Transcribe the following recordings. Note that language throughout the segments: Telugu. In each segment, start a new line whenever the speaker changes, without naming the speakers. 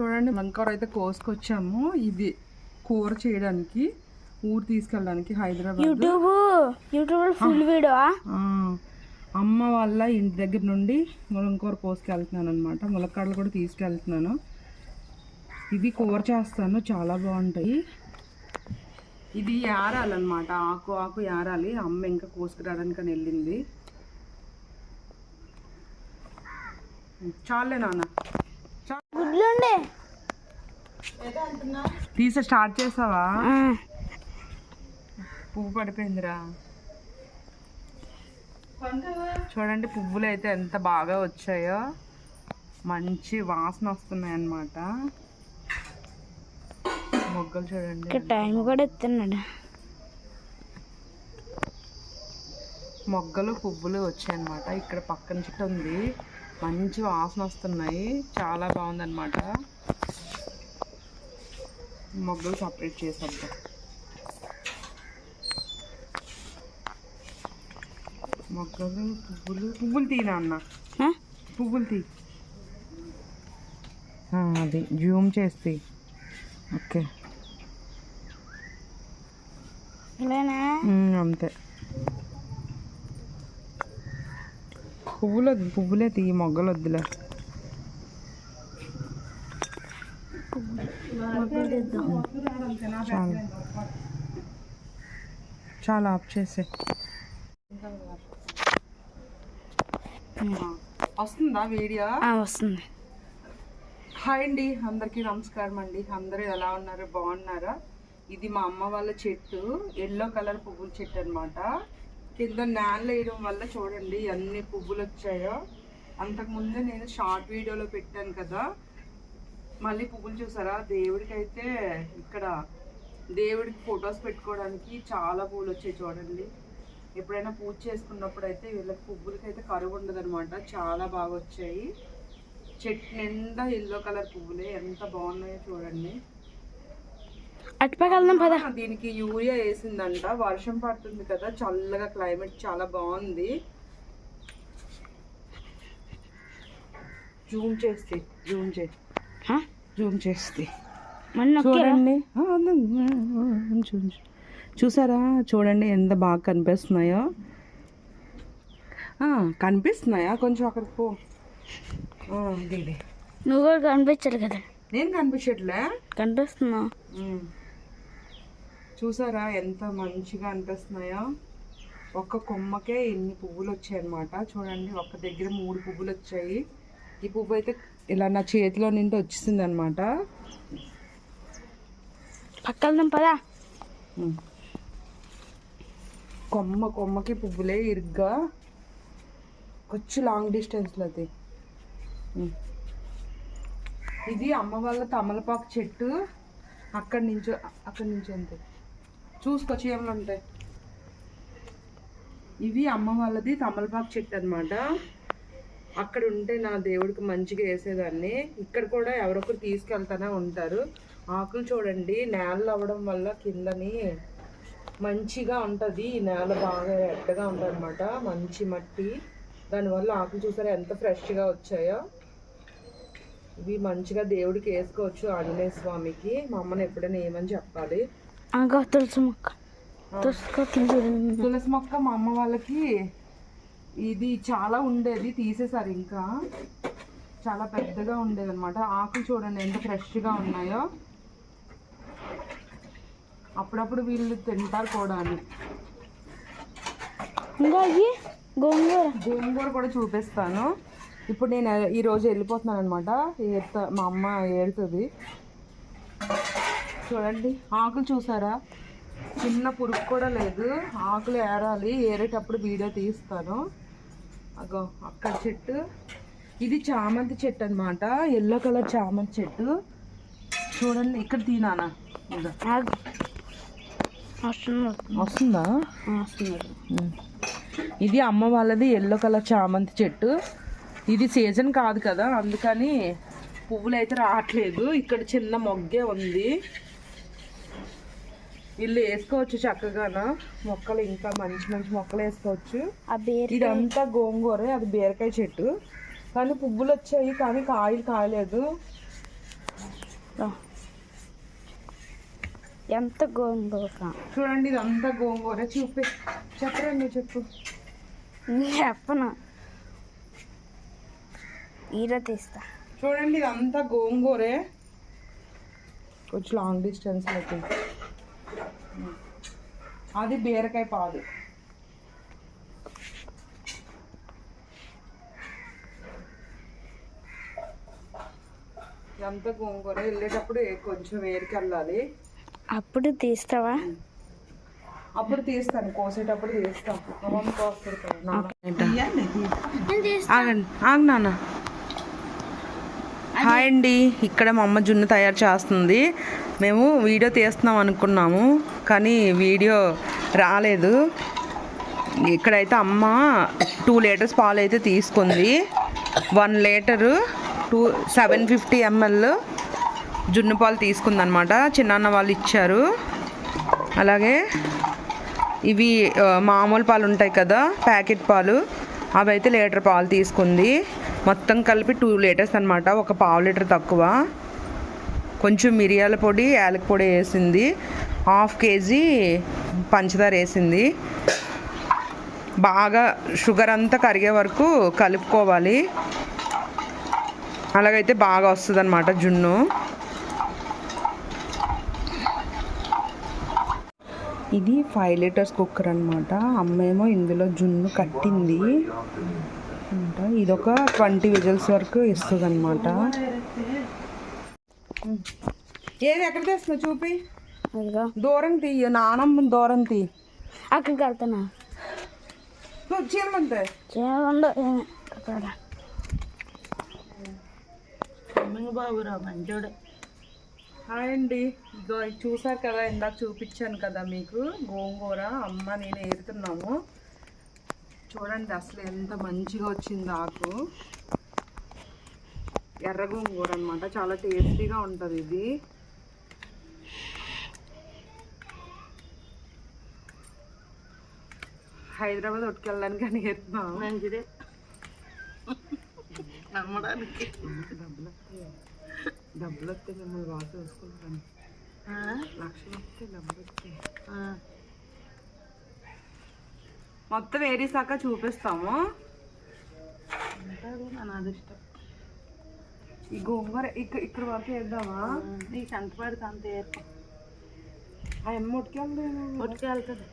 చూడండి వంకాయ అయితే కోసుకొచ్చాము. ఇది కూర చేయడానికి ఊరు తీసుకెళ్ళడానికి Hyderabad.
YouTube YouTube full video
అమ్మ వాళ్ళ ఇంటి దగ్గర నుండి ములంకూర కోసుకెళ్తున్నాను అనమాట ములక్కాడలు కూడా తీసుకెళ్తున్నాను. ఇవి కూర చేస్తాను చాలా బాగుంటాయి. ఇది యారాలన్నమాట. ఆకు ఆకు యారాలి. అమ్మ ఇంకా కోసుకురావడానికి అని వెళ్ళింది. చాలే నాన్న. తీసే స్టార్ట్ చేసావా? పువ్వు పడిపోయిందిరా. చూడండి పువ్వులు అయితే ఎంత బాగా వచ్చాయో. మంచి వాసన వస్తున్నాయి అన్నమాట మొగ్గలు చూడండి.
టైం కూడా ఎత్తున్నాడు
మొగ్గలు పువ్వులు వచ్చాయన్నమాట. ఇక్కడ పక్కన చెట్టు ఉంది. మంచి వాసన వస్తున్నాయి. చాలా బాగుందన్నమాట. మొగ్గలు సపరేట్ చేసేద్దాం. మొగ్గలు పువ్వులు పువ్వులు తీనా అన్న? పువ్వులు తీ. అది జూమ్ చేస్తే ఓకే. అంతే. పువ్వులు వద్దు పువ్వులే తీ మొగ్గలు వద్దులే. చాలా చాలా ఆఫ్ చేసే. వస్తుందా వీడియో?
వస్తుంది.
హాయ్ అండి అందరికీ నమస్కారం అండి. అందరూ ఎలా ఉన్నారు? బాగున్నారా? ఇది మా అమ్మ వాళ్ళ చెట్టు. ఎల్లో కలర్ పువ్వుల చెట్టు అన్నమాట. కింద నేల వేయడం వల్ల చూడండి ఎన్ని పువ్వులు వచ్చాయో. అంతకుముందే నేను షార్ట్ వీడియోలో పెట్టాను కదా. మళ్ళీ పువ్వులు చూసారా? దేవుడికి అయితే ఇక్కడ దేవుడికి ఫొటోస్ పెట్టుకోవడానికి చాలా పువ్వులు వచ్చాయి చూడండి. ఎప్పుడైనా పూజ చేసుకున్నప్పుడు అయితే వీళ్ళకి పువ్వులకి అయితే కరువు ఉండదు చాలా బాగా వచ్చాయి. చెట్టు నిండా ఎల్లో కలర్ పువ్వులే. ఎంత బాగున్నాయో చూడండి. దీనికి యూరియా వేసిందంట. వర్షం పడుతుంది కదా చల్లగా క్లైమేట్ చాలా బాగుంది. జూమ్ చేస్తే జూమ్ చే
ఆ?
జూమ్ చేస్తే. చూడండి. చూసారా? చూడండి ఎంత బాగా కనిపిస్తున్నాయో. ఆ, కనిపిస్తున్నాయా? కొంచెం అక్కడికి పో.
నువ్వు కూడా కనిపించాలి కదా.
నేను కనిపించట్లే?
కనిపిస్తున్నావు
మ్మ్. చూసారా ఎంత మంచిగా అనిపిస్తున్నాయో? ఒక్క కొమ్మకే ఎన్ని పువ్వులు వచ్చాయి అనమాట చూడండి ఒక్క దగ్గర మూడు పువ్వులు వచ్చాయి. ఈ పువ్వు అయితే ఇలా నా చేతిలో నుండి వచ్చేసింది అనమాట
పక్క వెళ్దాం పదా
కొమ్మ కొమ్మకి పువ్వులే ఇరుగ్గా. కొంచెం లాంగ్ డిస్టెన్స్లో అది. ఇది అమ్మ వాళ్ళ తమలపాకు చెట్టు. అక్కడి నుంచి అక్కడి నుంచి అంతే. చూసుకో చీమలు ఉంటాయి. ఇవి అమ్మ వాళ్ళది తమలపాకు చెట్టు అన్నమాట. అక్కడ ఉంటే నా దేవుడికి మంచిగా వేసేదాన్ని. ఇక్కడ కూడా ఎవరొకరు తీసుకెళ్తానే ఉంటారు. ఆకులు చూడండి నేలలు అవ్వడం వల్ల కిందని మంచిగా ఉంటుంది. ఈ నేల బాగా ఎట్టగా ఉంటుంది అనమాట మంచి మట్టి. దానివల్ల ఆకులు చూసారా ఎంత ఫ్రెష్గా వచ్చాయో. ఇవి మంచిగా దేవుడికి వేసుకోవచ్చు ఆంజనేయ స్వామికి. మా అమ్మని ఎప్పుడైనా ఏమని చెప్పాలి?
తులసి మొక్క. తులసి
మొక్క మా అమ్మ వాళ్ళకి ఇది చాలా ఉండేది తీసేసారు ఇంకా. చాలా పెద్దగా ఉండేది అనమాట ఆకులు చూడండి ఎంత ఫ్రెష్గా ఉన్నాయో. అప్పుడప్పుడు వీళ్ళు తింటారు కూడా అని.
ఇంకా గోంగూర.
గోంగూర కూడా చూపిస్తాను. ఇప్పుడు నేను ఈ రోజు వెళ్ళిపోతున్నాను అనమాట ఏత మా అమ్మ ఏడుతుంది. చూడండి ఆకులు చూసారా? చిన్న పురుగు కూడా లేదు. ఆకులు ఏరాలి. ఏరేటప్పుడు వీడియో తీస్తాను. అగో అక్కడ చెట్టు. ఇది చామంతి చెట్టు అనమాట ఎల్లో కలర్ చామంతి చెట్టు. చూడండి ఇక్కడ తీనానా
వస్తుంది.
ఇది అమ్మ వాళ్ళది ఎల్లో కలర్ చామంతి చెట్టు. ఇది సీజన్ కాదు కదా అందుకని పువ్వులు అయితే రావట్లేదు. ఇక్కడ చిన్న మొగ్గే ఉంది. వీళ్ళు వేసుకోవచ్చు చక్కగాన. మొక్కలు ఇంకా మంచి మంచి మొక్కలు వేసుకోవచ్చు. ఇదంతా గోంగూర అది బీరకాయ చెట్టు. కానీ పువ్వులు వచ్చాయి కానీ కాయలు కాయలేదు.
ఎంత గోంగూర?
చూడండి ఇదంతా గోంగూర. చూపి. చెప్పరా నువ్వు చెప్పు
చెప్పను. ఈర తీస్తా.
చూడండి ఇదంతా గోంగూరే. కొంచెం లాంగ్ డిస్టెన్స్ అయితే అది బీరకాయ పాదు ఇదంతా గోంగూర? వెళ్ళేటప్పుడు కొంచెం వేరికి వెళ్ళాలి.
అప్పుడు తీస్తావా?
అప్పుడు తీస్తాను. కోసేటప్పుడు తీస్తాను. నాన్న. ఆగండి. ఆగు నాన్న. హాయ్ అండి. ఇక్కడ మా అమ్మ జున్ను తయారు చేస్తుంది. మేము వీడియో తీస్తున్నాం అనుకున్నాము కానీ వీడియో రాలేదు. ఇక్కడైతే అమ్మ టూ లీటర్స్ పాలు అయితే తీసుకుంది. One litre two seven fifty ML జున్ను పాలు తీసుకుందనమాట చిన్నాన్న వాళ్ళు ఇచ్చారు. అలాగే ఇవి మామూలు పాలు ఉంటాయి కదా ప్యాకెట్ పాలు. అవి అయితే లీటర్ పాలు తీసుకుంది. మొత్తం కలిపి టూ లీటర్స్ అనమాట ఒక పావు లీటర్ తక్కువ. కొంచెం మిరియాల పొడి యాలక పొడి వేసింది. హాఫ్ కేజీ పంచదార వేసింది. బాగా షుగర్ అంతా కరిగే వరకు కలుపుకోవాలి. అలాగైతే బాగా వస్తుంది అనమాట జున్ను. ఇది ఫైవ్ లీటర్స్ కుక్కర్ అనమాట అమ్మేమో ఇందులో జున్ను కట్టింది. అంట ఇదొక ట్వంటీ విజిల్స్ వరకు ఇస్తుంది అనమాట ఏది ఎక్కడ తెస్తున్నావు చూపి? దూరం తీయ నానమ్మ దూరం తీ.
అక్కడికి వెళ్తున్నా.
చీరమంతే
అక్కడ
హాయ్ అండి చూసారు కదా ఇందాక చూపించాను కదా మీకు. గోంగూర అమ్మ నేను ఏరుతున్నాము. చూడండి అసలు ఎంత మంచిగా వచ్చింది ఆకు. ఎర్ర గోంగూర అనమాట చాలా టేస్టీగా ఉంటుంది ఇది. హైదరాబాద్ ఉట్టుకెళ్ళడానికి అని ఏరుతున్నాం
మంచిదే. నమ్మడానికి.
డబ్బులు వస్తాయి డబ్బులు వస్తే మిమ్మల్ని బాగా చూసుకుంటాను. లక్షలు వస్తే డబ్బులు వస్తాయి మొత్తం ఏరిసాక చూపిస్తాము. ఈ గోంగూర ఇక్కడ ఇక్కడ వరకు వేద్దామా?
నీకు ఎంత పడితే అంత ఏర్పం.
ఆ అమ్మ ఉట్టుకెళ్దాము
ఉట్టుకెళ్తుంది.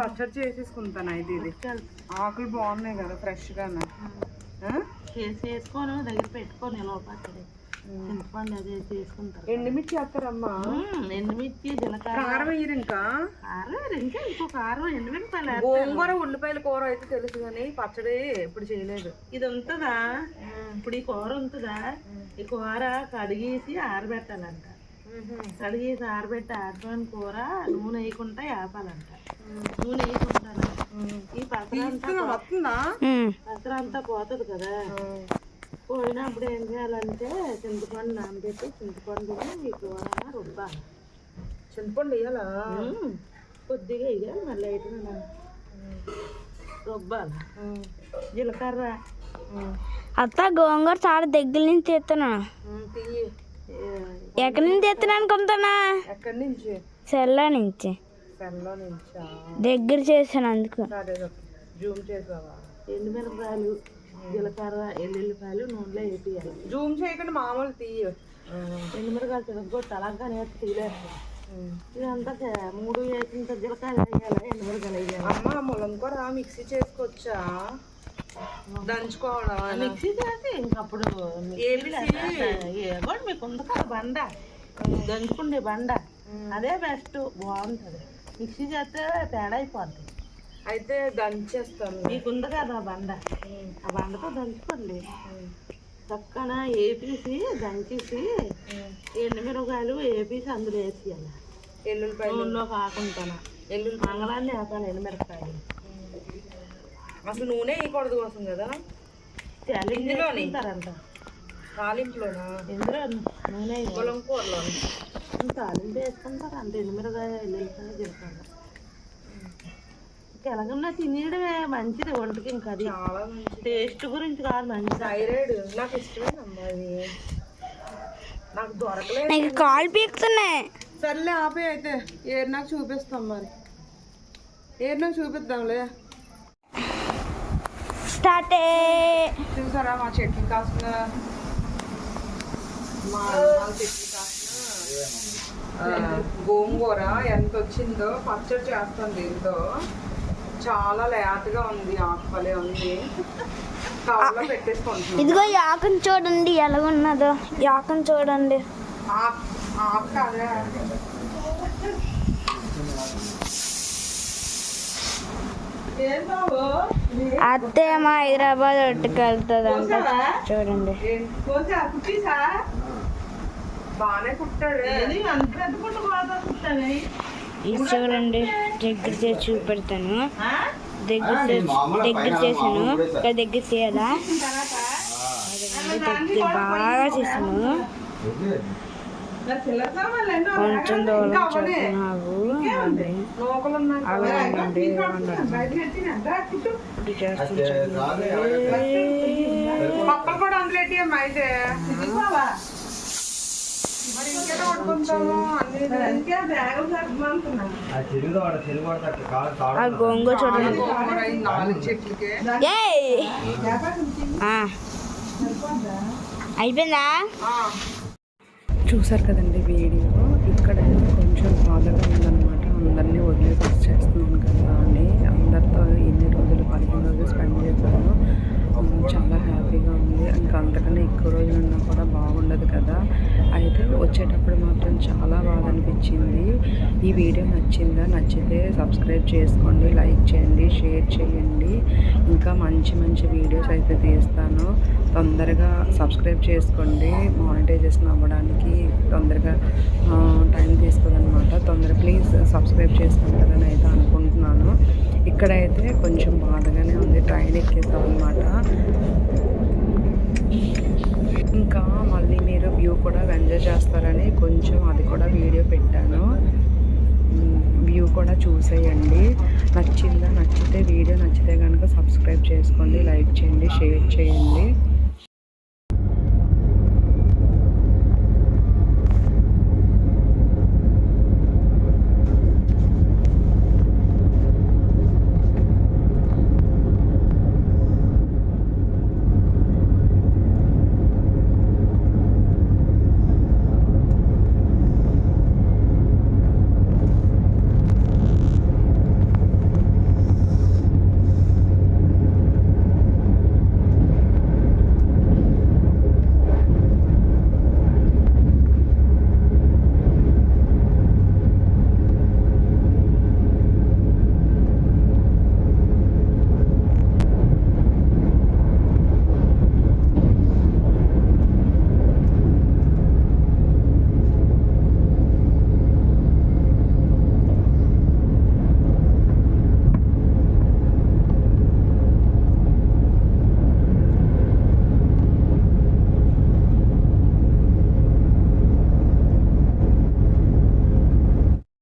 పచ్చడి చేసేసుకుంటాను అయితే ఇది. ఆకులు బాగున్నాయి కదా ఫ్రెష్గానే.
చేసి వేసుకొని దగ్గర పెట్టుకొని నిల్వ పచ్చడి. చింతపండు అది చేసుకుంటారు
ఎండుమిర్చి వేస్తారమ్మా
ఎండుమిర్చి జీలకర్ర
కారం వేయరు ఇంకా
కారం ఇంకా ఇంకో కారం.
గోంగూర ఉల్లిపాయల కూర అయితే తెలుసు కానీ పచ్చడి ఎప్పుడు చేయలేదు.
ఇది ఉంటుందా ఇప్పుడు ఈ కూర ఉంటుందా? ఈ కూర కడిగేసి ఆరబెట్టాలంట. కడిగేసి ఆరబెట్టి ఆరిపోయిన కూర నూనె వేయకుండా వేపాలంట నూనె వేయకుండా ఈ పసర అంతా పోతుంది కదా. పోయినప్పుడు ఏం చేయాలంటే చింతపండు నానబెట్టి చింతపండుని ఈ కూర రుబ్బాలి
చింతపండు వేయాలా?
ఉమ్, కొద్దిగా వేయాలి మళ్ళీ అయితే రుబ్బాలి. జీలకర్ర.
అత్త గోంగూర చాలా దగ్గర నుంచి తెస్తున్నా ఎక్కడి నుంచి తెస్తున్నా అనుకుంటున్నా?
ఎక్కడి నుంచి?
సెల్లో నుంచి.
సెల్లో నుంచా?
దగ్గర చేశాను అందుకు.
జూమ్ చేసావా?
ఎండుమిరపకాయలు జీలకర్ర ఎల్లుల్లిపాయలు నూనెలో వేపియాలి
జూమ్ చేయకుండా మామూలు తీయ
ఎండుమిరపకాయలు తిరగొట్టి అలాగా నేర్చి తీయలేదు ఇదంతా మూడు వేసిన జీలకర్ర వేయాలి ఎండుమిరపకాయలు వేయాలి.
అమ్మ ములంకూర మిక్సీ చేసుకోవచ్చా దంచుకోవడం
మిక్సీ చేసి ఇంకప్పుడు ఏగోడు మీకు ఉంది కదా బండ. దంచుకుండే బండ. అదే బెస్ట్. బాగుంటుంది. మిక్సీ చేస్తే తేడా అయిపోద్ది.
అయితే దంచేస్తాను.
మీకు ఉంది కదా బండ. ఆ బండతో దంచుకోండి. చక్కన ఏపీసి దంచేసి ఎండుమిరపకాయలు ఏపీసి అందులో వేసేయాలి.
ఎల్లుల్లిపాయలు.
నూనెలో కాకుండా
ఎల్లుల్లి
మంగళాన్ని వేపాలి ఎండుమిరపకాయలు
అసలు నూనె వేయకూడదు కోసం కదా? ఇందులోని? తాలింపులోనా?
ఇందులో నూనె వేయాలి.
ములంకూరలో
తాలింపు వేసుకుంటారు అంత ఎనిమిరకాయ ఎల్లుల్లిపాయ జీలకర్ర. ఎలాగన్నా తినేయడమే మంచిది ఒంటికి ఇంకా అది.
చాలా మంచి
టేస్ట్ గురించి కాదు మంచిది.
థైరాయిడ్ నాకు ఇష్టమైన అమ్మాయి నాకు
దొరకలేదు.
నాకు కాలు పీకుతున్నాయి.
సర్లే ఆపే అయితే. ఏరు నాకు చూపిస్తాం మరి. ఏరు నాకు చూపిద్దాంలే
స్టార్టే
చూసారా మా చెట్లు కాసిన? మా చెట్లు కాసిన? గోంగూర ఎంత వచ్చిందో పచ్చడి చేస్తాం దీంతో. చాలా లేతగా ఉంది ఆకుపలే ఉంది. కవర్లో పెట్టేసుకుంటున్నాం.
ఇదిగో ఈ ఆకును చూడండి ఎలా ఉన్నదో ఈ ఆకును చూడండి.
ఆకు ఆకు కాదా.
అత్తే మా హైదరాబాద్ ఒట్టుకెళ్తుంది అంట
చూసావా?
చూడండి.
బాగానే కుట్టాడు.
అంత పెద్ద పుట్టు కూడా కుట్టానే
చూడండి దగ్గర చేసి చూపెడతాను.
ఆ?
దగ్గర చేసి దగ్గర చేసాను. ఇక్కడ దగ్గర చేయాలా? దగ్గర బాగా చేసాను. కొంచెం దూరం
పక్కలు కూడా అందులో అయితే.
ఆ గోంగూర చూడండి? అయిపోయిందా?
ఆ. చూసారు కదండి వీడియో? ఇక్కడ కొంచెం బాధగా ఉందన్నమాట. అందరినీ వదిలేసి వచ్చేస్తున్నాను కదా అని అందరితో ఎన్ని రోజులు పదిహేను రోజులు స్పెండ్ చేశాను ఉమ్, చాలా హ్యాపీగా ఉంది ఇంకా అంతకన్నా ఎక్కువ రోజులు ఉన్నా కూడా బాగుండదు కదా. అయితే వచ్చేటప్పుడు మాత్రం చాలా బాధ అనిపించింది ఈ వీడియో నచ్చిందా? నచ్చితే సబ్స్క్రైబ్ చేసుకోండి లైక్ చేయండి షేర్ చేయండి. ఇంకా మంచి మంచి వీడియోస్ అయితే తీస్తాను. తొందరగా సబ్స్క్రైబ్ చేసుకోండి. మానిటైజేషన్ అవ్వడానికి తొందరగా టైం తీసుకోదన్నమాట. తొందర ప్లీజ్ సబ్స్క్రైబ్ చేసుకుంటారని అయితే అనుకుంటున్నాను. ఇక్కడైతే కొంచెం బాధగానే ఉంది. ట్రైన్ ఎక్కేసాం అనమాట ఇంకా మళ్ళీ మీరు వ్యూ కూడా ఎంజాయ్ చేస్తారని కొంచెం అది కూడా వీడియో పెట్టాను. వ్యూ కూడా చూసేయండి. నచ్చిందా నచ్చితే వీడియో నచ్చితే కనుక సబ్స్క్రైబ్ చేసుకోండి లైక్ చేయండి షేర్ చేయండి.